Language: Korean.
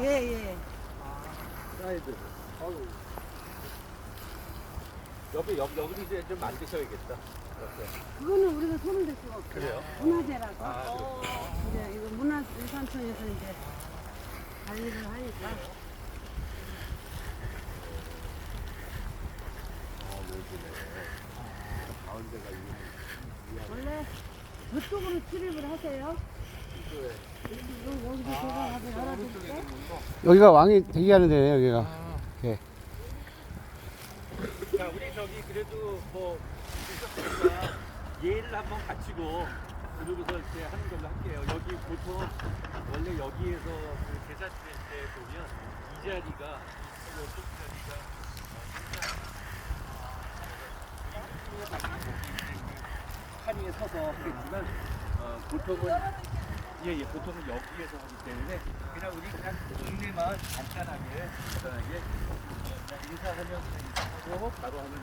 예, 예. 사이드. 어우. 여기 여기 여기 이제 좀 만드셔야겠다. 이렇게. 그거는 우리가 손을 댈 수가 없어요. 그래요? 문화재라서. 아, 이제 이거 문화유산청에서 이제 관리를 하니까. 아, 여기네. 가운데가 있네. 원래 저쪽으로 출입을 하세요. 이거에. 여기, 여기서. 여기가 왕이 대기하는 데네요, 여기가. 자, 우리 저기 그래도 뭐 예를 한번 갖추고 그러고서 이렇게 하는 걸로 할게요. 여기 보통 원래 여기에서 그 제사 지낼 때 보면 이 자리가 이쪽 자리가 판 위에 서서 하겠지만 어, 보통은 예 예. 보통은 여기에서 하기 때문에 그냥 우리 그냥 동네만 간단하게 간단하게 그냥 인사하면 인사하고 바로 하면